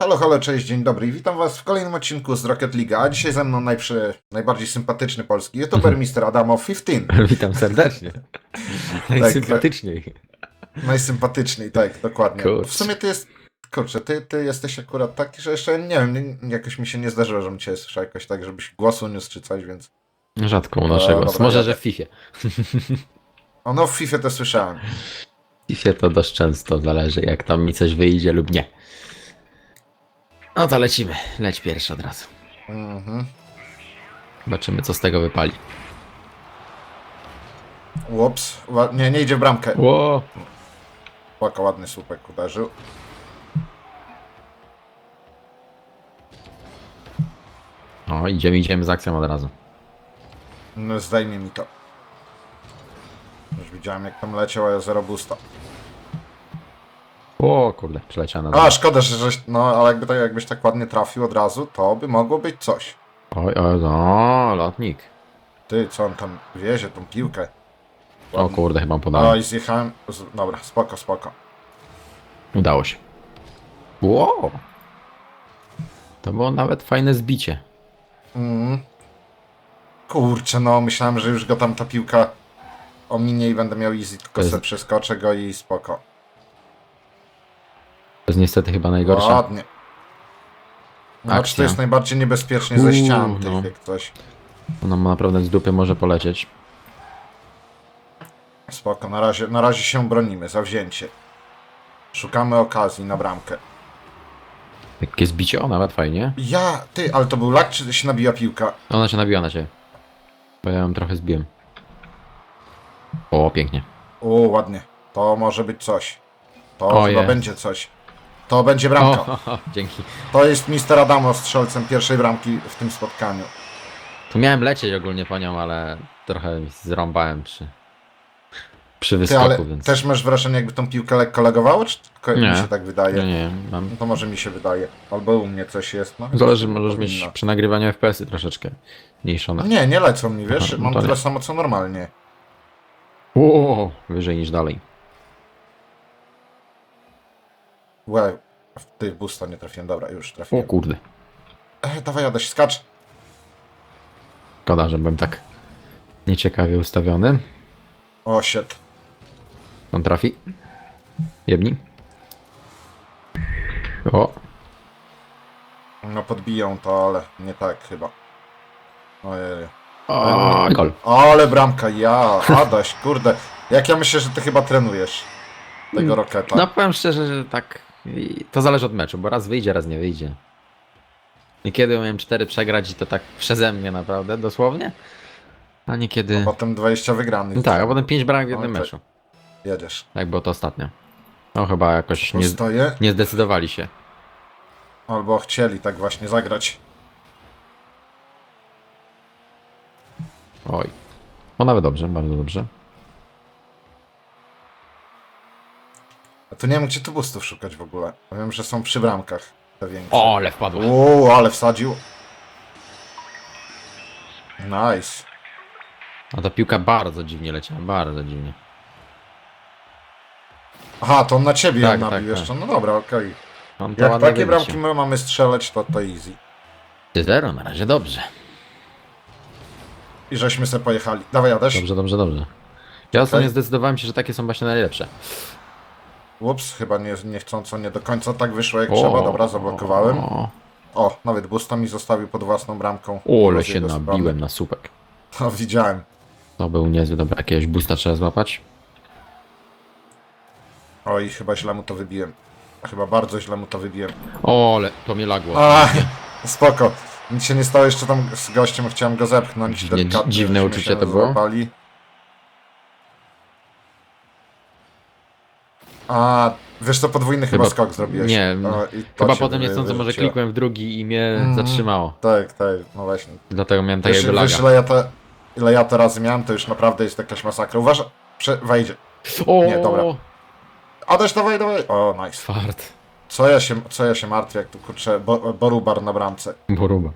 Halo, halo, cześć, dzień dobry i witam was w kolejnym odcinku z Rocket League, a dzisiaj ze mną najprzy, najbardziej sympatyczny polski youtuber Mr. Adamo 15. Witam serdecznie. Najsympatyczniej. Najsympatyczniej, tak, dokładnie. Kurczę. W sumie ty jest, kurczę, ty, ty jesteś akurat taki, że jeszcze nie wiem, jakoś mi się nie zdarzyło, żebym cię słyszał jakoś tak, żebyś głosu niósł czy coś, więc... Rzadko u naszego. dobra, Może, że w FIFA. O, no w FIFA to słyszałem. W FIFA to dość często zależy, jak tam mi coś wyjdzie lub nie. No to lecimy. Leć pierwszy od razu. Mhm. Zobaczymy, co z tego wypali. Łops, nie, nie idzie w bramkę. Ło! Płaka ładny słupek uderzył. O, idziemy, idziemy z akcją od razu. No, zdejmie mi to. Już widziałem jak tam leciał, a ja zero boosta. O, kurde, przeleciano. A, szkoda, że żeś, no, ale jakby tak, jakbyś tak ładnie trafił od razu, to by mogło być coś. Oj, oj, no, lotnik. Ty, co on tam wiezie, tą piłkę. O kurde, chyba podałem. Oj, zjechałem. Z... Dobra, spoko, spoko. Udało się. Ło! To było nawet fajne zbicie. Mm. Kurczę, no, myślałem, że już go tam ta piłka ominie i będę miał easy, tylko jest- sobie przeskoczę go i spoko. To jest niestety chyba najgorsze. Ładnie. Znaczy, to Akcja. jest najbardziej niebezpiecznie ze Uuu, ścian tych, no. jak coś. Ono ma naprawdę z dupy może polecieć. Spoko, na razie, na razie się bronimy, zawzięcie. Szukamy okazji na bramkę. Jakie zbicie? O, nawet fajnie. Ja, ty, ale to był lak, czy się nabija piłka? Ona się nabiła na ciebie. Bo ja ją trochę zbiłem. O, pięknie. O, ładnie. To może być coś. To O, chyba jest. będzie coś. To będzie O, bramka. ho, ho, dzięki. To jest Mister Adamo strzelcem pierwszej bramki w tym spotkaniu. Tu miałem lecieć ogólnie po nią, ale trochę zrąbałem przy, przy Ty, wyskoku, ale więc... też masz wrażenie, jakby tą piłkę lekko legowało, czy tylko Nie. mi się tak wydaje? Nie, nie, mam... No to może mi się wydaje. Albo u mnie coś jest. No, Zależy, możesz mieć powinno. przy nagrywaniu FPS-y troszeczkę mniejszone. Nie, nie lecą mi, wiesz? Aha, no Mam tyle nie. samo co normalnie. O, wyżej niż dalej. Łe, w tych busta nie trafiłem. Dobra, już O trafiłem. kurde. E, dawaj, Adaś, skacz. Szkoda, że byłem tak nieciekawie ustawiony. O, shit. On trafi. Jedni. O, No podbiją to, ale nie tak chyba. Ojej. o gol. Ale bramka, ja, Adaś, kurde. Jak ja myślę, że ty chyba trenujesz tego roketa. No powiem szczerze, że tak. I To zależy od meczu, bo raz wyjdzie, raz nie wyjdzie. Niekiedy umiem 4 przegrać i to tak przeze mnie naprawdę, dosłownie. A niekiedy. Potem 20 wygranych. No tak, a potem 5 bramek w jednym Okej. meczu. Jedziesz. Jak było to ostatnio. No chyba jakoś nie, nie zdecydowali się. Albo chcieli tak właśnie zagrać. Oj. No nawet dobrze, bardzo dobrze. Tu nie wiem, gdzie tu boostów szukać w ogóle. Wiem, że są przy bramkach te większe. O, ale wpadł. Uuu, ale wsadził. Nice. A ta piłka bardzo dziwnie leciała, bardzo dziwnie. Aha, to on na ciebie Tak, ją nabił tak, jeszcze. No dobra, okej. On to Jak ładnie takie bramki my mamy strzelać, to to easy. 0 na razie dobrze. I żeśmy se pojechali. Dawaj, jadasz? Dobrze, dobrze, dobrze. Ja ostatnio zdecydowałem się, że takie są właśnie najlepsze. Ups, chyba nie, niechcąco nie do końca tak wyszło jak trzeba. Dobra, zablokowałem. O, O, nawet busta mi zostawił pod własną bramką. o, ale Z się nabiłem strony. na słupek. No, widziałem. To był niezły, dobra, jakiegoś boosta trzeba złapać. Oj, chyba źle mu to wybiłem. Chyba bardzo źle mu to wybiłem. O, ale to mnie lagło. A, spoko. Nic się nie stało jeszcze tam z gościem, chciałem go zepchnąć. Dziwne żeśmy uczucie to było. złapali. A, wiesz co, podwójny chyba, Chyba- skok zrobiłeś. nie, O, i to Chyba potem wy- niechcąco może wyrzuciło. klikłem w drugi i mnie Mhm. zatrzymało. Tak, tak, no właśnie. Dlatego miałem Wiesz, takiego wiesz laga. ile, ja to, ile ja to razy miałem, to już naprawdę jest jakaś masakra. Uważaj, prze, wejdzie. O, Nie, dobra. Adaś, dawaj, dawaj. O, nice. Fart. Co ja się, co ja się martwię, jak tu kurczę, bo, Borubar na bramce. Boruba.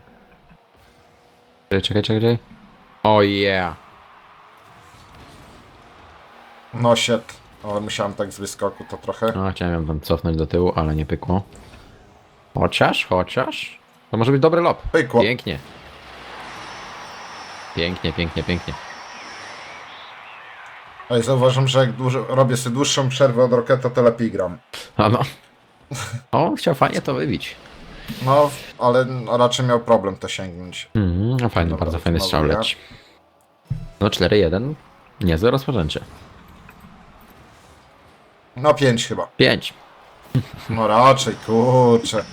Czekaj, czekaj, czekaj. O yeah. No shit. Ale musiałem tak z wyskoku to trochę. No, chciałem ją tam cofnąć do tyłu, ale nie pykło. Chociaż, chociaż. To może być dobry lob. Pykło. Pięknie. Pięknie, pięknie, pięknie. Ej, zauważam, że jak dużo, robię sobie dłuższą przerwę od Roketa, to lepiej gram. A no. O, chciał fajnie to wybić. No, ale raczej miał problem to sięgnąć. Mhm, no fajny, Dobra, bardzo fajny strzał leci. No 4-1. Niezłe rozpoczęcie. No, pięć chyba. 5. No raczej, kurczę.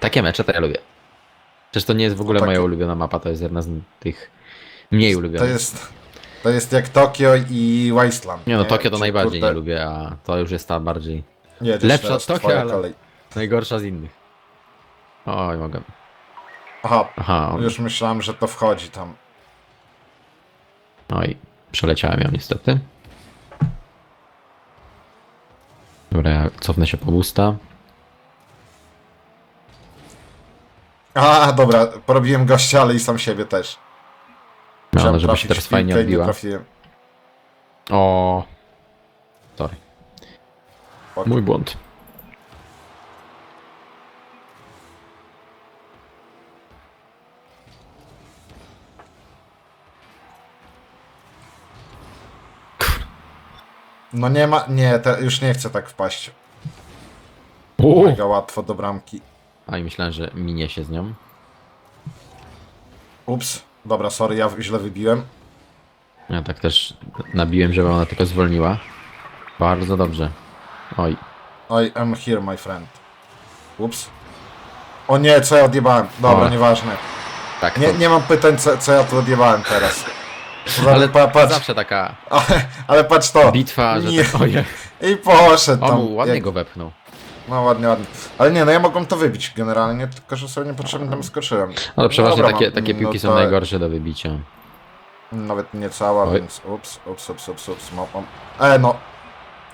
Takie mecze to ja lubię. Przecież to nie jest w ogóle takie- moja ulubiona mapa, to jest jedna z tych mniej To ulubionych. jest, to jest jak Tokio i Wasteland. Nie no, Tokio to Czy, najbardziej kurde, nie lubię, a to już jest ta bardziej Jedziesz Lepsza teraz, od Tokio, twoja ale- kolej. najgorsza z innych. Oj, mogę. Aha, Aha, już myślałem, że to wchodzi tam. oj, przeleciałem ją niestety. Dobra, ja cofnę się po busta. A, dobra, porobiłem gościa, ale i sam siebie też. No, ale żeby trafić się teraz fajnie odbiła. O, sorry. Mój błąd. No nie ma, nie, te, już nie chcę tak wpaść. O! Mega łatwo do bramki. A i myślałem, że minie się z nią. Ups, dobra, sorry, ja źle wybiłem. Ja tak też nabiłem, żeby ona tylko zwolniła. Bardzo dobrze. Oj, I am here, my friend. Ups. O nie, co ja odjebałem? Dobra, O. nieważne. tak. Nie, to- nie mam pytań, co, co ja tu odjebałem teraz. Ale pa, patrz, zawsze taka ale, ale patrz to. bitwa, że Nie. tak, ojej. I poszedł O, tam. mu ładnie jak- go wepchnął. No ładnie, ładnie. Ale nie, no ja mogłem to wybić generalnie, tylko że sobie niepotrzebnie tam skoczyłem. Ale przeważnie Dobra, takie, mam- takie no piłki są to- najgorsze do wybicia. Nawet nie cała, Oj. więc ups, ups, ups, ups, ups. Mam, mam. E, no,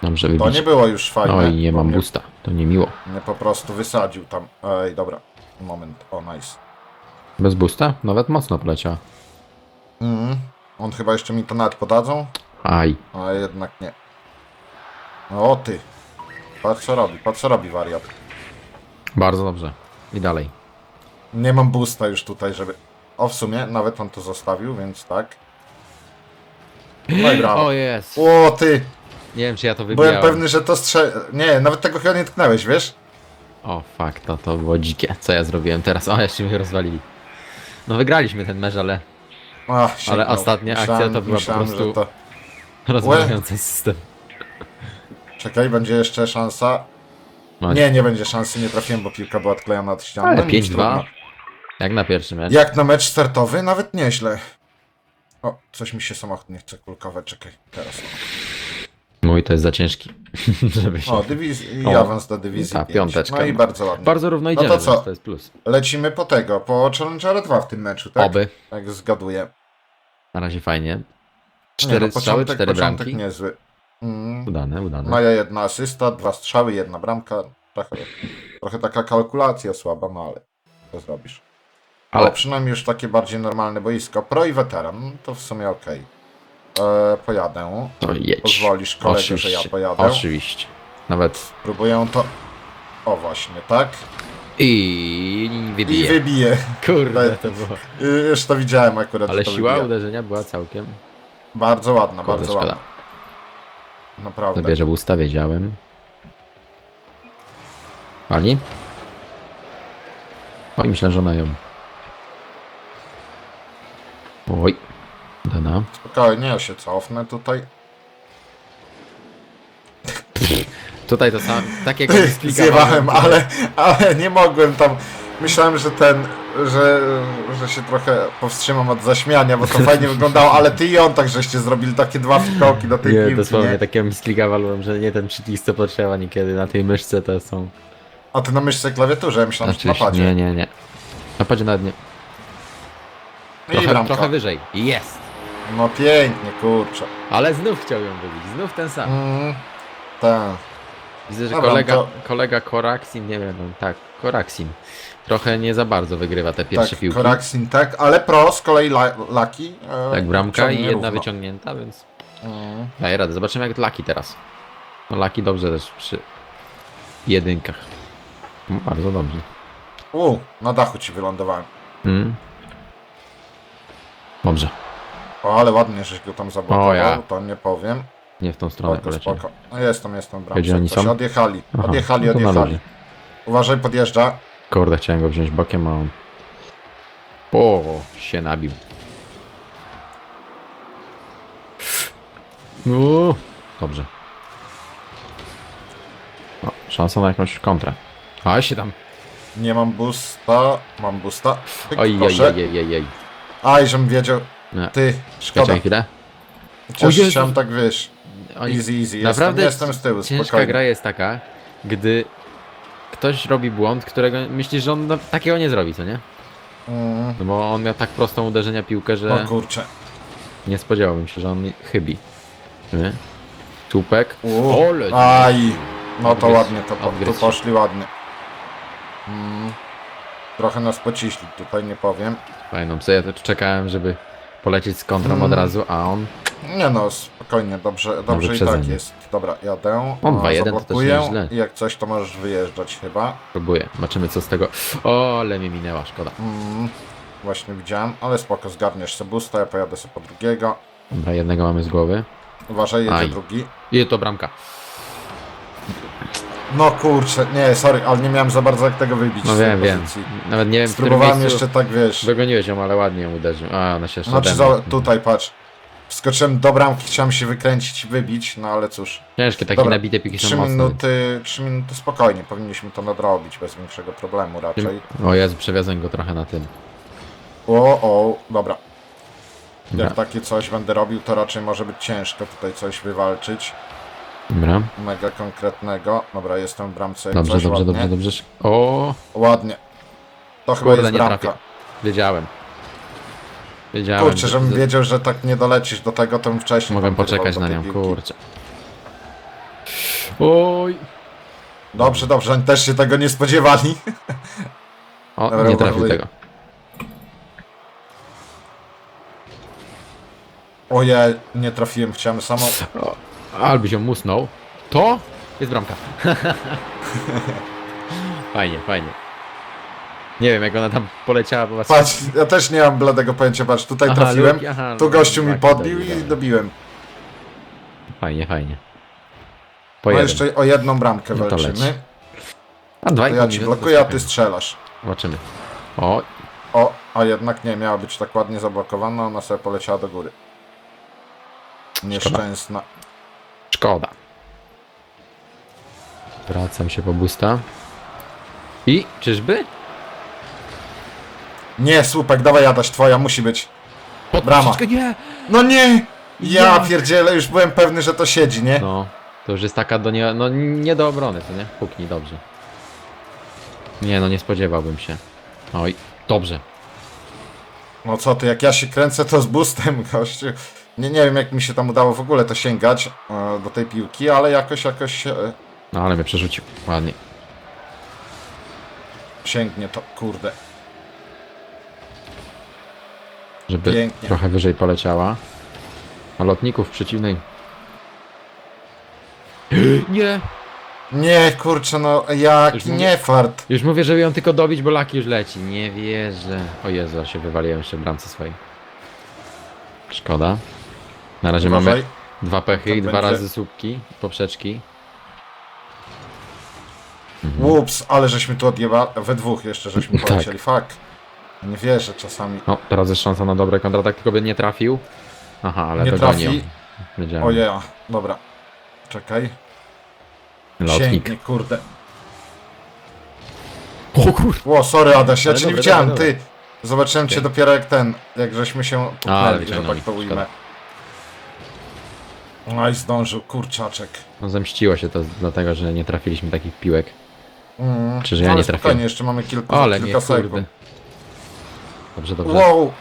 Dobrze to wybić. nie było już fajne. Oj, nie bo mam mnie, busta. To nie miło. mnie po prostu wysadził tam. Ej, dobra. Moment, o nice. Bez busta? Nawet mocno poleciała. Mhm. On chyba jeszcze mi to nawet podadzą, Aj. a jednak nie. No o ty. Patrz co robi, patrz co robi wariat. Bardzo dobrze. I dalej. Nie mam boosta już tutaj, żeby... O, w sumie nawet on to zostawił, więc tak. No i brawo. O jest. O, ty! Nie wiem, czy ja to Byłem pewny, że to strze... Nie, nawet tego chyba nie tknęłeś, wiesz? O, fuck, to, to było dzikie. Co ja zrobiłem teraz? O, jeszcze mnie rozwalili. No wygraliśmy ten mecz, ale Ach, sięgnął. ostatnia akcja Myślałem- to była po myślałem, prostu- że To... rozmawiający system. Czekaj, będzie jeszcze szansa. No, Nie, nie będzie szansy, nie trafiłem, bo piłka była odklejona od ściany. Ale No nic, 5-2. trudno. Jak na pierwszy mecz. Jak na mecz startowy, nawet nieźle. O, coś mi się samochód nie chce kulkować, czekaj, teraz. Mój to jest za ciężki, żeby się... O, dywizji, i O, awans do dywizji ta, 5. piąteczka. No i bardzo ładnie. Bardzo równo No idziemy, to co? więc to jest plus. Lecimy po tego, po Challengera 2 w tym meczu, tak? Oby. Tak zgaduję. Na razie fajnie. Nie, Cztery no, strzały, początek, cztery początek bramki. niezły. Mm. Udane, udane. Moja jedna asysta, dwa strzały, jedna bramka. Trochę, trochę taka kalkulacja słaba, no ale co zrobisz. Ale Ale przynajmniej już takie bardziej normalne boisko. Pro i weteran, to w sumie okej. E, Pojadę. to jedź. Pozwolisz kolego, Oczywiście. że ja pojadę. Oczywiście. Nawet Próbuję to... O właśnie, tak? i I wybije. wybiję. Kurde, to było. Y, Już to widziałem akurat. Ale to siła wybija. uderzenia była całkiem. Bardzo ładna, Kurde, bardzo szkoda. ładna. Naprawdę. Zabierze busta, wiedziałem. Pani? Oj, myślę, że ona ją. Oj. Dana. Spokojnie, ja się cofnę tutaj. Tutaj to sam, takiego Zjewałem, ale, ale nie mogłem tam. Myślałem, że ten, że, że się trochę powstrzymam od zaśmiania, bo to fajnie wyglądało, ale ty i on tak żeście zrobili takie dwa fikołki do tej Nie, piłki, dosłownie nie? misklika walłem, że nie ten przycisk co potrzeba niekiedy na tej myszce to są... A ty na myszce klawiaturze, ja myślałem, że na Oczywiście, padzie. nie, nie, nie. Na padzie nawet nie. I Trochę, bramka. trochę wyżej. Jest! No pięknie, kurczę. Ale znów chciał ją wybić, znów ten sam. Mm, tak. Widzę, że Dobra, kolega, to- kolega Koraksin, nie wiem, no, tak, Koraksin. Trochę nie za bardzo wygrywa te pierwsze tak, piłki. Koraksin, tak, ale pro z kolei la, Laki. E, Tak, bramka i ciągnie jedna równo. wyciągnięta, więc Mm. daje radę. Zobaczymy jak Laki teraz. No Laki dobrze też przy... jedynkach. No, bardzo dobrze. U, na dachu ci wylądowałem. Mm. Dobrze. O, ale ładnie, żeś go tam zablokował, O, ja. to nie powiem. Nie w tą stronę Spoko, polecieli. spoko. No jestem, jestem w Gdzie oni są? odjechali, Aha, odjechali, no to na odjechali. luzie. Uważaj, podjeżdża. Kurde, chciałem go wziąć bokiem, a on... O, się nabił. No, dobrze. O, szansa na jakąś kontrę. A się tam. Nie mam boosta, mam. Pyk, Oj, oj, proszę. oj, oj, oj, oj. Aj, żebym wiedział. Ty, szkoda. Czekaj chwilę. Chociaż Jezu. chciałem tak, wiesz, Oni... easy, easy. Naprawdę jestem, jestem z tyłu, Ciężka spokojnie. gra jest taka, gdy ktoś robi błąd, którego myślisz, że on no, takiego nie zrobi, co nie? Mm. No bo on miał tak prostą uderzenia piłkę, że O kurczę. nie spodziewałbym się, że on chybi. Nie? Tupek. U, Ole, Aj, no to ładnie, to po, tu poszli ładnie. Mm. Trochę nas pociśli, tutaj nie powiem. Fajną co ja to czekałem, żeby polecieć z kontrą Mm. od razu, a on Nie no, spokojnie, dobrze, dobrze i tak wyprzedzenie. jest. Dobra, jadę. On A, 2-1 to też zablokuję nieźle. I jak coś, to możesz wyjeżdżać chyba. próbuje. Zobaczymy co z tego. O, ale mi minęła, szkoda. Mm. Właśnie widziałem, ale spoko, zgarniesz sobie boosta, ja pojadę sobie po drugiego. Dobra, jednego mamy z głowy. Uważaj, jedzie Aj. drugi. I to bramka. No kurczę, nie, sorry, ale nie miałem za bardzo jak tego wybić No z tej wiem, wiem. pozycji. Nawet nie wiem, w którym Spróbowałem miejscu jeszcze tak, wiesz, dogoniłeś ją, ale ładnie ją uderzył. A, ona się jeszcze znaczy za, tutaj patrz. Wskoczyłem do bramki, chciałem się wykręcić i wybić, no ale cóż. Ciężkie, takie Dobra, nabite piki są 3 mocne. minuty, 3 minuty spokojnie, powinniśmy to nadrobić bez większego problemu raczej. O Jezu, przewiozłem go trochę na tym. O, o, dobra. Dobra, Jak takie coś będę robił, to raczej może być ciężko tutaj coś wywalczyć. Dobra. Mega konkretnego. Dobra, jestem w bramce. Dobrze, dobrze, ładnie. dobrze, dobrze. O, Ładnie. To chyba kurde, jest nie bramka. trafię. Wiedziałem. Wiedziałem. Kurczę, że- żebym że- wiedział, że tak nie dolecisz do tego, to bym wcześniej Mogłem tam wyrwał poczekać do na tej nią, piłki. kurczę. Oj. Dobrze, dobrze, oni też się tego nie spodziewali. O, Dobra, nie trafił uważaj. tego. Ojej, nie trafiłem, chciałem samo... O, alby się musnął. To jest bramka. fajnie, fajnie. Nie wiem, jak ona tam poleciała, bo was... Patrz, ja też nie mam bladego pojęcia, patrz, tutaj Aha, trafiłem, luki, aha, tu no, gościu mi podbił dobra, i dobra. dobiłem. Fajnie, fajnie. No Po jeden. jeszcze o jedną bramkę No walczymy. A dwa To ja ci blokuję, a ty strzelasz. Zobaczymy. O, O, a jednak nie, miała być tak ładnie zablokowana, ona sobie poleciała do góry. Nieszczęsna. Szkoda. Wracam się po busta. I czyżby? Nie, słupek, dawaj jadaś, twoja musi być. Pod Brama. nie! No nie! Ja Jak? pierdzielę, już byłem pewny, że to siedzi, nie? No, to już jest taka do nie, no, nie do obrony, to nie? Puknij, dobrze. Nie, no nie spodziewałbym się. Oj, dobrze. No co ty, jak ja się kręcę, to z boostem, gościu. Nie, nie wiem, jak mi się tam udało w ogóle to sięgać e, do tej piłki, ale jakoś, jakoś e, No ale mnie przerzucił. Ładnie. sięgnie to, kurde. Żeby Pięknie. trochę wyżej poleciała. A lotników w przeciwnej. Nie! Nie, kurczę, no Już jaki mówię- nie fart. Już mówię, żeby ją tylko dobić, bo laki już leci. Nie wierzę. O Jezu, aż się wywaliłem jeszcze w bramce swojej. Szkoda. Na razie mamy Uważaj. dwa pechy i dwa będzie. razy słupki, poprzeczki. Ups, ale żeśmy tu odjeba... We dwóch jeszcze żeśmy Tak. polecieli, fuck. Nie wierzę czasami. No, teraz jest szansa na dobre kontratak, tylko by nie trafił. Aha, ale Nie dogonił. trafi. Wiedziałem. Ojej, dobra. Czekaj. Lotnik. Sięgnie, kurde. O kur... Ło, sorry Adaś, ja Ale cię nie widziałem, dobre, ty. Zobaczyłem cię dopiero jak ten, jak żeśmy się ale puknęli, że wyciągnął tak to ujmę. No i zdążył, kurczaczek. No zemściło się to dlatego, że nie trafiliśmy takich piłek. Mm. Czy że ja nie trafiłem? jeszcze mamy kilku, Ale kilka kurde. sekund. Dobrze, dobrze. Wow!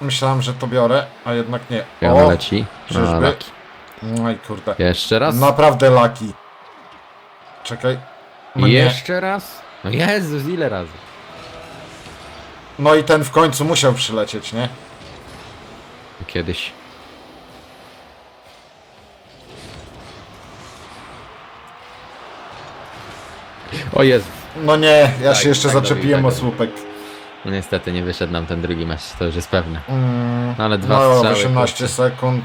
Myślałem, że to biorę, a jednak nie. O, leci. czyżby? Laki. No i kurde. Jeszcze raz. Naprawdę laki. Czekaj. No, nie. Jeszcze raz. No Jezus, ile razy? no i ten w końcu musiał przylecieć, nie? Kiedyś. O Jezu. No nie, ja Tak, się jeszcze tak zaczepiłem o tak słupek. No niestety nie wyszedł nam ten drugi mecz, to już jest pewne. Mm, No ale dwa no, strzały, 18 kurczę. sekund.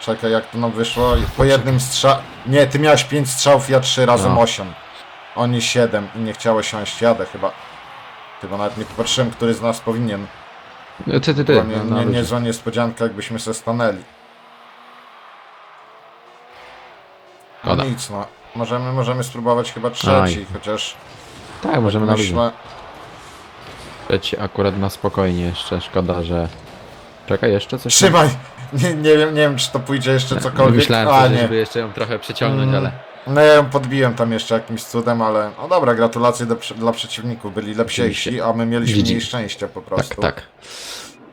Czekaj, jak to nam wyszło? Po jednym strzał... Nie, ty miałeś 5 strzałów, ja 3 razem No. 8. Oni 7 i nie chciało siąść, jadę chyba. Chyba nawet nie popatrzyłem, który z nas powinien. No, Ty, ty, ty. Była nie, no, no, nie, ludzie. niezła niespodzianka, jakbyśmy se stanęli. No Szkoda. nic, no. Możemy, możemy spróbować chyba trzeci, chociaż Tak, możemy na luzie. myślę... Trzeci akurat na spokojnie jeszcze, szkoda, że... Czekaj, jeszcze coś? tam? Trzymaj! Nie, nie, wiem, nie wiem, czy to pójdzie jeszcze cokolwiek. Myślałem, A, że nie. żeby jeszcze ją trochę przeciągnąć, Mm. ale... No ja ją podbiłem tam jeszcze jakimś cudem, ale no dobra, gratulacje do, dla przeciwników, byli lepsi, Oczywiście. a my mieliśmy GG. mniej szczęścia po prostu. Tak, tak.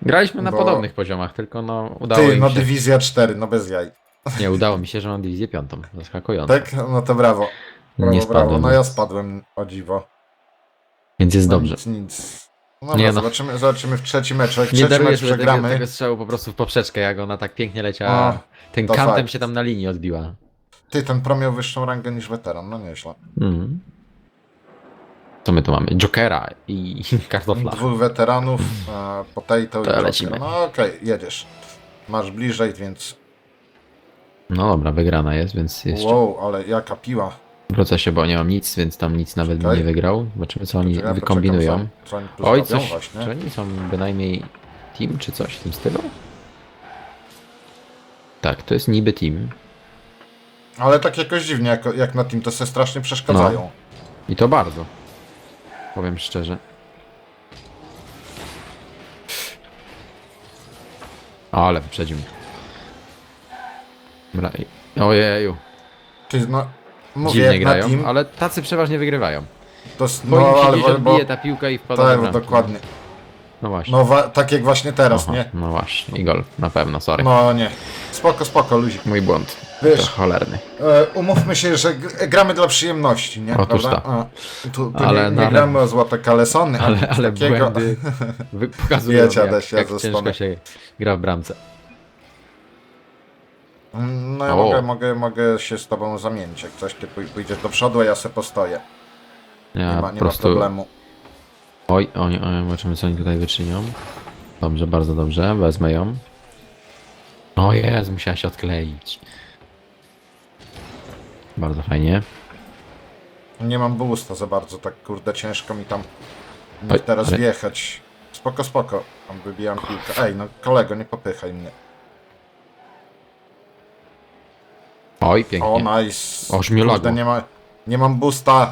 Graliśmy na Bo- podobnych poziomach, tylko no udało Ty, im no się... dywizja 4, no bez jaj. Nie, udało mi się, że mam dywizję piątą. Zaskakujące. Tak? No to brawo. Brawo, Nie brawo. spadłem. No ja spadłem, o dziwo. Więc jest No dobrze. Nic, nic. No, Nie no. zobaczymy, zobaczymy w trzecim meczu. Jak Nie trzeci mecz sobie tego, przegramy, tego strzału po prostu w poprzeczkę, jak ona tak pięknie leciała. A, Ten kantem fakt. się tam na linii odbiła. ty, ten pro miał wyższą rangę niż weteran, no nieźle. Mhm. Co my tu mamy? Jokera i kartofla. Dwóch weteranów, potato i To Joker. lecimy. No okej, jedziesz. Masz bliżej, więc... No dobra, wygrana jest, więc jeszcze Wow, ale jaka piła. w procesie, bo nie mam nic, więc tam nic nawet Czekaj. nie wygrał. Zobaczymy co oni wykombinują. poczekam, Co, co oni tu Oj, zrobią coś, właśnie. czy oni są bynajmniej team, czy coś w tym stylu? Tak, to jest niby team. Ale tak jakoś dziwnie, jak, jak na tym to se strasznie przeszkadzają. No. I to bardzo. Powiem szczerze. Ale wyprzedził mnie. Dobra. i- Ojeju. Ty, no, mówię, Dziwnie na grają, team, ale tacy przeważnie wygrywają. to... s- Bo No, im się ale gdzieś bo, odbije ta piłka i wpada do tak, bramki. dokładnie. No właśnie. No, wa- tak jak właśnie teraz, Aha, nie? No właśnie, i gol, na pewno, sorry. No nie. Spoko, spoko, luzik. Mój błąd. Wiesz- To cholerny. E, umówmy się, że g- gramy dla przyjemności, nie? Otóż to. A, tu, tu Ale- nie, nie gramy o złote kalesony, Ale, ale takiego. błędy wy- pokazują, Wiecie, jak, Adaś, ja jak zostanę. ciężko się gra w bramce. No ja O. mogę, mogę, mogę się z tobą zamienić, jak coś, ty pój- pójdziesz do przodu, a ja se postoję. Ja Nie ma, po nie ma prostu... problemu. Oj, oj, oj, zobaczymy co oni tutaj wyczynią. Dobrze, bardzo dobrze, wezmę ją. O Jezu, musiała się odkleić. Bardzo fajnie. Nie mam boosta za bardzo, tak kurde ciężko mi tam Oj, teraz ale- wjechać. Spoko, spoko. Tam wybijam piłkę. Ej, no kolego, nie popychaj mnie. Oj, O, pięknie. nice. Oż mnie Kurde, nie ma, nie mam boosta.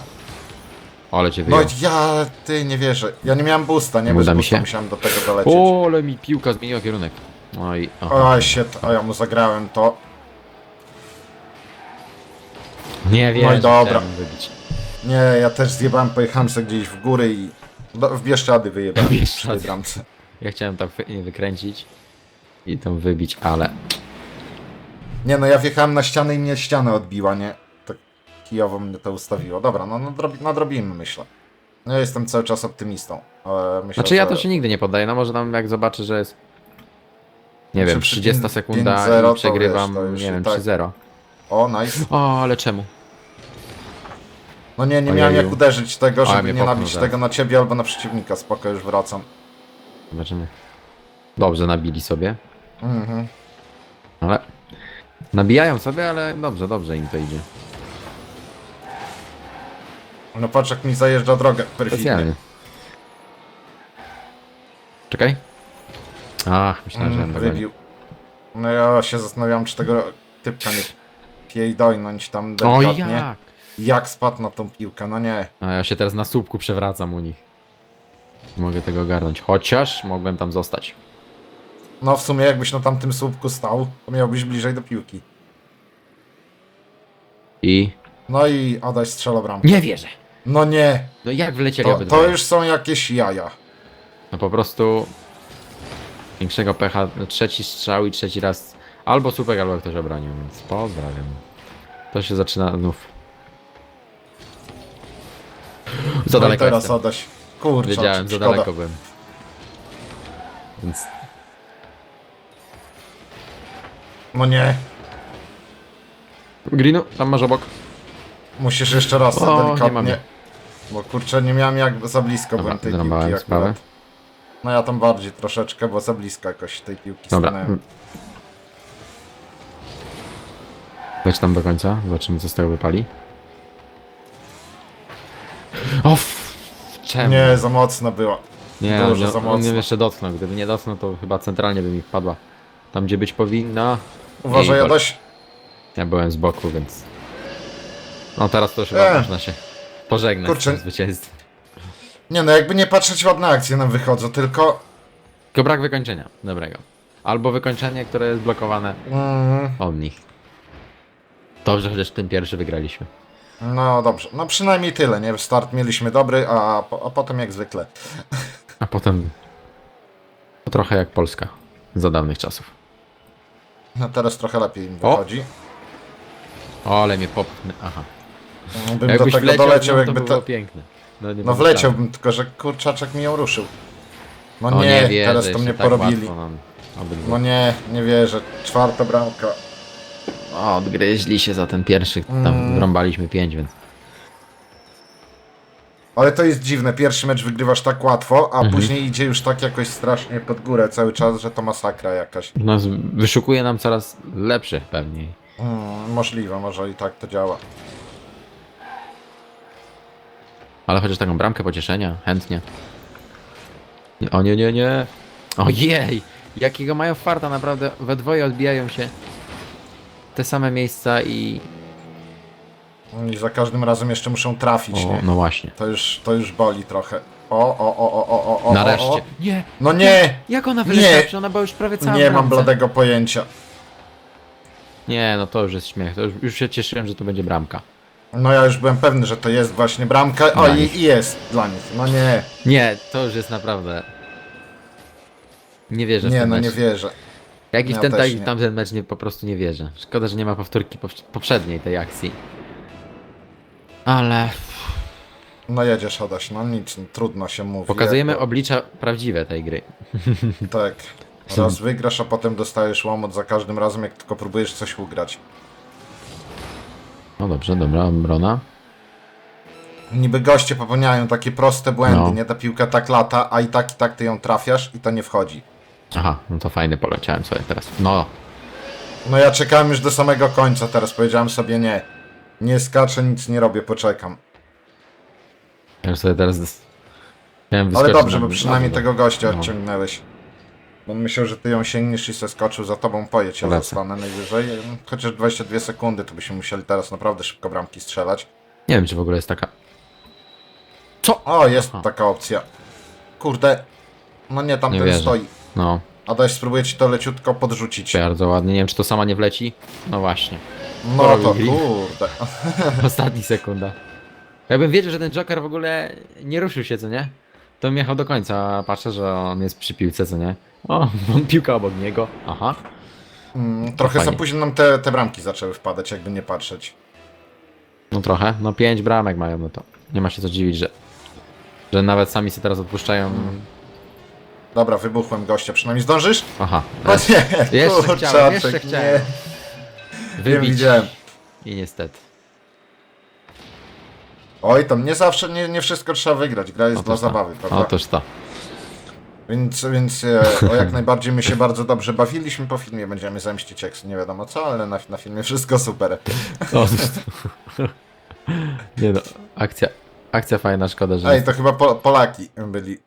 Ale cię No wyjął. ja, ty, nie wierzę. Ja nie miałem boosta, nie? Uda Bez mi boosta się. musiałem do tego dolecieć. O, ale mi piłka zmieniła kierunek. Oj, aha. Oj, shit, a ja mu zagrałem to. Nie wiem, no i dobra. wybić. Nie, ja też zjebałem, pojechałem sobie gdzieś w góry i do, w Bieszczady wyjebałem W Bieszczady. przy tej bramce. Ja chciałem tam wy- wykręcić i tam wybić, ale Nie no, ja wjechałem na ścianę i mnie ściana odbiła, nie? Tak kijowo mnie to ustawiło. Dobra, no nadrobi, nadrobimy, myślę. No, Ja jestem cały czas optymistą. Ale myślę, Znaczy ja że... to się nigdy nie poddaję, no może tam jak zobaczę, że jest nie Znaczy wiem, przy 30 pięć- sekunda 5-0 to i przegrywam, wiesz, to nie wiem, tak. 3-0. O, nice. O, ale czemu? No nie, nie miałem jak uderzyć tego, żeby nie nabić zaraz. tego na ciebie albo na przeciwnika. Spoko, już wracam. Zobaczymy. Dobrze nabili sobie, Mhm. ale nabijają sobie, ale dobrze, dobrze im to idzie. No patrz jak mi zajeżdża drogę perfidnie. Specjalnie. Czekaj. Ach, myślałem, że Mm, wybił. No ja się zastanawiam, czy tego typka nie pierdolnąć tam O delikatnie. jak? Jak spadł na tą piłkę, no nie. A ja się teraz na słupku przewracam u nich. Nie Mogę tego ogarnąć, chociaż mogłem tam zostać. No w sumie jakbyś na tamtym słupku stał, to miałbyś bliżej do piłki. I... No i Adaś strzela bramkę. Nie wierzę! No nie, No jak wlecieli to, obydwoje? to już są jakieś jaja. No po prostu większego pecha, no, trzeci strzał i trzeci raz albo słupek, albo ktoś obronił, więc pozdrawiam. To się zaczyna znów. Za no i daleko teraz jestem. Adaś. Kurczę, Wiedziałem, za szkoda. daleko byłem. Więc No nie, Greenu, tam masz obok. musisz jeszcze raz O, nie mam delikatnie. jej. Bo kurczę, nie miałem jak za blisko Dobra, byłem tej zrąbałem piłki sprawę. akurat. No ja tam bardziej troszeczkę, bo za blisko jakoś tej piłki Dobra. stanąłem. Leć tam do końca, zobaczymy co z tego wypali. O, f- czemu? Nie, za mocno było. Nie, Dużo on, za on mnie mocno. jeszcze dotknął. Gdyby nie dotknął, to chyba centralnie by mi wpadła. Tam, gdzie być powinna. Uważaj, I- Adaś. Ja byłem z boku, więc... No teraz to już chyba E. można się pożegnać Kurczę. z zwycięstwem. Nie no, jakby nie patrzeć, ładne akcje nam wychodzą, tylko... Tylko brak wykończenia dobrego. Albo wykończenie, które jest blokowane Mm, nich. Dobrze, chociaż tym pierwszy wygraliśmy. no dobrze, no przynajmniej tyle, nie? Start mieliśmy dobry, a, po- a potem jak zwykle. A potem... Trochę jak Polska. Za dawnych czasów. No teraz trochę lepiej im O! wychodzi. O, ale mnie popchnę. Aha. Bym do Jakbyś tego wleciał, doleciał, no, jakby to to... było piękne. No, nie No było wleciałbym, tylko że kurczaczek mi ją ruszył. No szans. O, nie, wierzę, teraz to jeszcze mnie tak porobili. łatwo nam obydwu. No nie, nie wierzę. Czwarta bramka. O, odgryźli się za ten pierwszy. Tam Mm. wrąbaliśmy pięć, więc... Ale to jest dziwne, pierwszy mecz wygrywasz tak łatwo, a Mhm. później idzie już tak jakoś strasznie pod górę cały czas, że to masakra jakaś. No, z- wyszukuje nam coraz lepszych pewnie. Mm, możliwe, może i tak to działa. Ale chociaż taką bramkę pocieszenia, chętnie. Nie, O nie, nie, nie. Ojej! Jakiego mają farta, naprawdę. We dwoje odbijają się te same miejsca i... I za każdym razem jeszcze muszą trafić, O, nie? no właśnie. To już, to już boli trochę. O, o, o, o, o, o, o, Nareszcie. O. Nie! No nie! Jak ona Nie. wyleciała? Przecież ona była już prawie cała w Nie mam bladego pojęcia. Nie, no to już jest śmiech. To już, już się cieszyłem, że to będzie bramka. No ja już byłem pewny, że to jest właśnie bramka. O, Dla i, nich. i jest dla nich. No nie, Nie, to już jest naprawdę... Nie wierzę w nie, ten no mecz. nie wierzę. Jak i w ten, tak, i nie. w tamten mecz nie, po prostu nie wierzę. Szkoda, że nie ma powtórki pow- poprzedniej tej akcji. Ale No jedziesz, Adaś, no nic, trudno się mówi. pokazujemy Jak oblicza prawdziwe tej gry. Tak. Raz wygrasz, a potem dostajesz łomot za każdym razem, jak tylko próbujesz coś ugrać. No dobrze, dobra, obrona. Niby goście popełniają takie proste błędy, No. nie? Ta piłka tak lata, a i tak, i tak ty ją trafiasz i to nie wchodzi. Aha, no to fajny poleciałem sobie teraz. No, No ja czekałem już do samego końca, teraz powiedziałem sobie nie. Nie skaczę, nic nie robię, poczekam. ja już sobie teraz... Ale dobrze, bo przynajmniej tego gościa No. odciągnęłeś. Bo myślał, że ty ją sięgniesz i se skoczył za tobą, pojedź, ja zostanę najwyżej. Chociaż 22 sekundy, to byśmy musieli teraz naprawdę szybko bramki strzelać. Nie wiem, czy w ogóle jest taka... Co? O, jest Aha. taka opcja. Kurde. No nie, tam Nie wierzę. stoi. No, A daj spróbuję ci to leciutko podrzucić. bardzo ładnie. Nie wiem, czy to sama nie wleci. No właśnie. No to kurde. Ostatni sekunda. Jakbym wiedział, że ten Joker w ogóle nie ruszył się, co nie? To bym jechał do końca, a patrzę, że on jest przy piłce, co nie? O, mam piłka obok niego. Aha. Mm, trochę za Fajnie. późno nam te, te bramki zaczęły wpadać, jakby nie patrzeć. No trochę. No pięć bramek mają, no to nie ma się co dziwić, że, że nawet sami się teraz odpuszczają. Dobra, wybuchłem gościa, przynajmniej zdążysz? Aha. No nie, Jeszcze kurczaczek, chciałem, jeszcze chciałem. Nie Wybić. widziałem. I niestety. Oj, tam nie zawsze, nie, nie wszystko trzeba wygrać. Gra jest dla Otóż to. zabawy, prawda? Otóż to. Więc, więc e, o jak najbardziej my się bardzo dobrze bawiliśmy. Po filmie będziemy zemścić jak nie wiadomo co, ale na, na filmie wszystko super. Otóż to. Nie no, akcja, akcja fajna, szkoda, że... Ej, to chyba po, Polaki byli.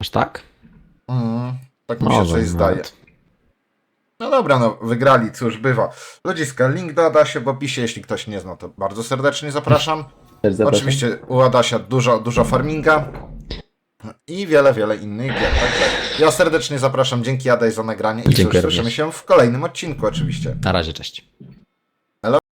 Aż tak? Mm, tak mi się Może coś zdaje. No dobra, no wygrali, cóż, bywa. Ludziska, link do Adasia w opisie, jeśli ktoś nie zna, to bardzo serdecznie zapraszam. Oczywiście u Adasia dużo, dużo farminga i wiele, wiele innych gier. Także ja serdecznie zapraszam, dzięki Adaś za nagranie i Dziękuję cóż, słyszymy się w kolejnym odcinku oczywiście. Na razie, cześć.